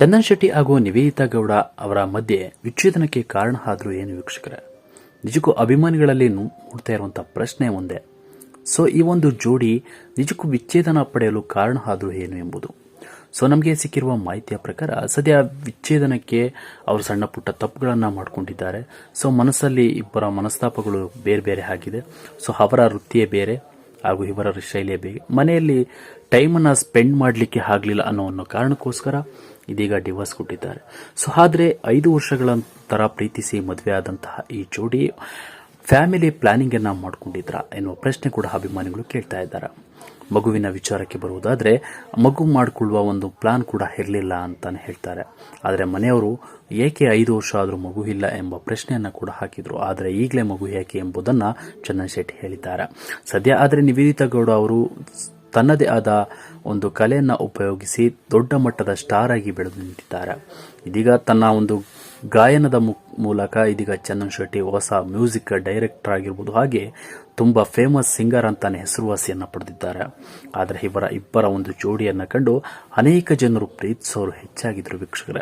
ಚಂದನ್ ಶೆಟ್ಟಿ ಹಾಗೂ ನಿವೇದಿತಾ ಗೌಡ ಅವರ ಮಧ್ಯೆ ವಿಚ್ಛೇದನಕ್ಕೆ ಕಾರಣ ಆದರೂ ಏನು ವೀಕ್ಷಕರೇ? ನಿಜಕ್ಕೂ ಅಭಿಮಾನಿಗಳಲ್ಲಿ ಮೂಡ್ತಾ ಇರುವಂತಹ ಪ್ರಶ್ನೆ ಒಂದೇ. ಸೊ ಈ ಒಂದು ಜೋಡಿ ನಿಜಕ್ಕೂ ವಿಚ್ಛೇದನ ಪಡೆಯಲು ಕಾರಣ ಆದರೂ ಏನು ಎಂಬುದು. ಸೊ ನಮಗೆ ಸಿಕ್ಕಿರುವ ಮಾಹಿತಿಯ ಪ್ರಕಾರ ಸದ್ಯ ವಿಚ್ಛೇದನಕ್ಕೆ ಅವರು ಸಣ್ಣ ಪುಟ್ಟ ತಪ್ಪುಗಳನ್ನು ಮಾಡಿಕೊಂಡಿದ್ದಾರೆ. ಸೊ ಮನಸ್ಸಲ್ಲಿ ಇಬ್ಬರ ಮನಸ್ತಾಪಗಳು ಬೇರೆ ಬೇರೆ ಆಗಿದೆ. ಸೊ ಅವರ ವೃತ್ತಿಯೇ ಬೇರೆ. ಹಾಗೂ ಇವರ ಶೈಲಿಯ ಬೇಗ ಮನೆಯಲ್ಲಿ ಟೈಮನ್ನು ಸ್ಪೆಂಡ್ ಮಾಡಲಿಕ್ಕೆ ಆಗಲಿಲ್ಲ ಅನ್ನೋ ಅನ್ನೋ ಕಾರಣಕ್ಕೋಸ್ಕರ ಇದೀಗ ಡಿವೋರ್ಸ್ ಕೊಟ್ಟಿದ್ದಾರೆ. ಸೊ ಆದರೆ ಐದು ವರ್ಷಗಳ ನಂತರ ಪ್ರೀತಿಸಿ ಮದುವೆ ಆದಂತಹ ಈ ಜೋಡಿ ಫ್ಯಾಮಿಲಿ ಪ್ಲಾನಿಂಗನ್ನು ಮಾಡಿಕೊಂಡಿದ್ರಾ ಎನ್ನುವ ಪ್ರಶ್ನೆ ಕೂಡ ಅಭಿಮಾನಿಗಳು ಕೇಳ್ತಾ ಇದ್ದಾರೆ. ಮಗುವಿನ ವಿಚಾರಕ್ಕೆ ಬರುವುದಾದರೆ, ಮಗು ಮಾಡಿಕೊಳ್ಳುವ ಒಂದು ಪ್ಲಾನ್ ಕೂಡ ಇರಲಿಲ್ಲ ಅಂತಾನೆ ಹೇಳ್ತಾರೆ. ಆದರೆ ಮನೆಯವರು ಏಕೆ ಐದು ವರ್ಷ ಆದರೂ ಮಗು ಇಲ್ಲ ಎಂಬ ಪ್ರಶ್ನೆಯನ್ನು ಕೂಡ ಹಾಕಿದರು. ಆದರೆ ಈಗಲೇ ಮಗು ಏಕೆ ಎಂಬುದನ್ನು ಚಂದನ್ ಶೆಟ್ಟಿ ಹೇಳಿದ್ದಾರೆ. ಸದ್ಯ ಆದರೆ ನಿವೇದಿತಾ ಗೌಡ ಅವರು ತನ್ನದೇ ಆದ ಒಂದು ಕಲೆಯನ್ನು ಉಪಯೋಗಿಸಿ ದೊಡ್ಡ ಮಟ್ಟದ ಸ್ಟಾರ್ ಆಗಿ ಬೆಳೆದು ನಿಂತಿದ್ದಾರೆ. ಇದೀಗ ತನ್ನ ಒಂದು ಗಾಯನದ ಮೂಲಕ ಇದೀಗ ಚಂದನ್ ಶೆಟ್ಟಿ ಹೊಸ ಮ್ಯೂಸಿಕ್ ಡೈರೆಕ್ಟರ್ ಆಗಿರ್ಬೋದು. ಹಾಗೆ ತುಂಬಾ ಫೇಮಸ್ ಸಿಂಗರ್ ಅಂತಾನೆ ಹೆಸರುವಾಸಿಯನ್ನು ಪಡೆದಿದ್ದಾರೆ. ಆದರೆ ಇವರ ಇಬ್ಬರ ಒಂದು ಜೋಡಿಯನ್ನ ಕಂಡು ಅನೇಕ ಜನರು ಪ್ರೀತಿಸೋರು ಹೆಚ್ಚಾಗಿದ್ರು ವೀಕ್ಷಕರ.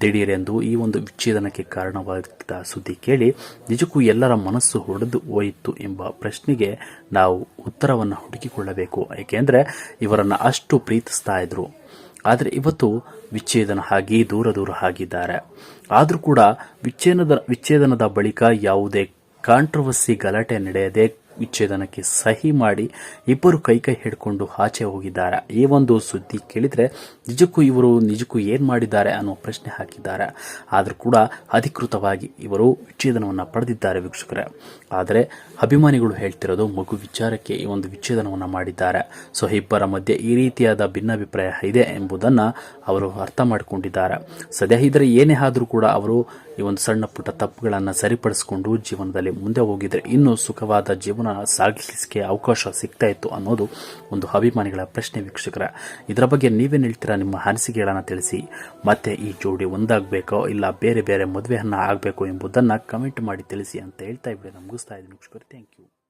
ದಿಢೀರೆಂದು ಈ ಒಂದು ವಿಚ್ಛೇದನಕ್ಕೆ ಕಾರಣವಾಗಿದ್ದ ಸುದ್ದಿ ಕೇಳಿ ನಿಜಕ್ಕೂ ಎಲ್ಲರ ಮನಸ್ಸು ಹೊಡೆದು ಹೋಯಿತು ಎಂಬ ಪ್ರಶ್ನೆಗೆ ನಾವು ಉತ್ತರವನ್ನು ಹುಡುಕಿಕೊಳ್ಳಬೇಕು. ಏಕೆಂದರೆ ಇವರನ್ನ ಅಷ್ಟು ಪ್ರೀತಿಸ್ತಾ ಇದ್ರು. ಆದರೆ ಇವತ್ತು ವಿಚ್ಛೇದನ ಆಗಿ ದೂರ ದೂರ ಆಗಿದ್ದಾರೆ ಆದರೂ ಕೂಡ ವಿಚ್ಛೇದನದ ವಿಚ್ಛೇದನದ ಬಳಿಕ ಯಾವುದೇ ಕಾಂಟ್ರವರ್ಸಿ ಗಲಾಟೆ ನಡೆಯದೆ ವಿಚ್ಛೇದನಕ್ಕೆ ಸಹಿ ಮಾಡಿ ಇಬ್ಬರು ಕೈ ಕೈ ಹಿಡ್ಕೊಂಡು ಆಚೆ ಹೋಗಿದ್ದಾರೆ. ಈ ಒಂದು ಸುದ್ದಿ ಕೇಳಿದ್ರೆ, ನಿಜಕ್ಕೂ ಇವರು ನಿಜಕ್ಕೂ ಏನು ಮಾಡಿದ್ದಾರೆ ಅನ್ನೋ ಪ್ರಶ್ನೆ ಹಾಕಿದ್ದಾರೆ. ಆದರೂ ಕೂಡ ಅಧಿಕೃತವಾಗಿ ಇವರು ವಿಚ್ಛೇದನವನ್ನು ಪಡೆದಿದ್ದಾರೆ ವೀಕ್ಷಕರೇ. ಆದರೆ ಅಭಿಮಾನಿಗಳು ಹೇಳ್ತಿರೋದು ಮಗು ವಿಚಾರಕ್ಕೆ ಈ ಒಂದು ವಿಚ್ಛೇದನವನ್ನು ಮಾಡಿದ್ದಾರೆ. ಸೊ, ಇಬ್ಬರ ಮಧ್ಯೆ ಈ ರೀತಿಯಾದ ಭಿನ್ನಾಭಿಪ್ರಾಯ ಇದೆ ಎಂಬುದನ್ನು ಅವರು ಅರ್ಥ ಮಾಡಿಕೊಂಡಿದ್ದಾರೆ. ಸದ್ಯ ಇದ್ರೆ ಏನೇ ಆದರೂ ಕೂಡ ಅವರು ಈ ಒಂದು ಸಣ್ಣ ಪುಟ್ಟ ತಪ್ಪುಗಳನ್ನು ಸರಿಪಡಿಸಿಕೊಂಡು ಜೀವನದಲ್ಲಿ ಮುಂದೆ ಹೋಗಿದ್ರೆ ಇನ್ನೂ ಸುಖವಾದ ಜೀವನ ಸಾಗಿಸಲಿಕ್ಕೆ ಅವಕಾಶ ಸಿಗ್ತಾ ಇತ್ತು ಅನ್ನೋದು ಒಂದು ಅಭಿಮಾನಿಗಳ ಪ್ರಶ್ನೆ ವೀಕ್ಷಕರ. ಇದರ ಬಗ್ಗೆ ನೀವೇನು ಹೇಳ್ತೀರಾ? ನಿಮ್ಮ ಅನಿಸಿಕೆಗಳನ್ನು ತಿಳಿಸಿ. ಮತ್ತೆ ಈ ಜೋಡಿ ಒಂದಾಗಬೇಕೋ ಇಲ್ಲ ಬೇರೆ ಬೇರೆ ಮದುವೆಯನ್ನು ಆಗಬೇಕು ಎಂಬುದನ್ನು ಕಮೆಂಟ್ ಮಾಡಿ ತಿಳಿಸಿ ಅಂತ ಹೇಳ್ತಾ ಇದ್ದೀನಿ ಮುಗಿಸ್ತಾ ಇದ್ದೀನಿ ವೀಕ್ಷಕರು. Thank you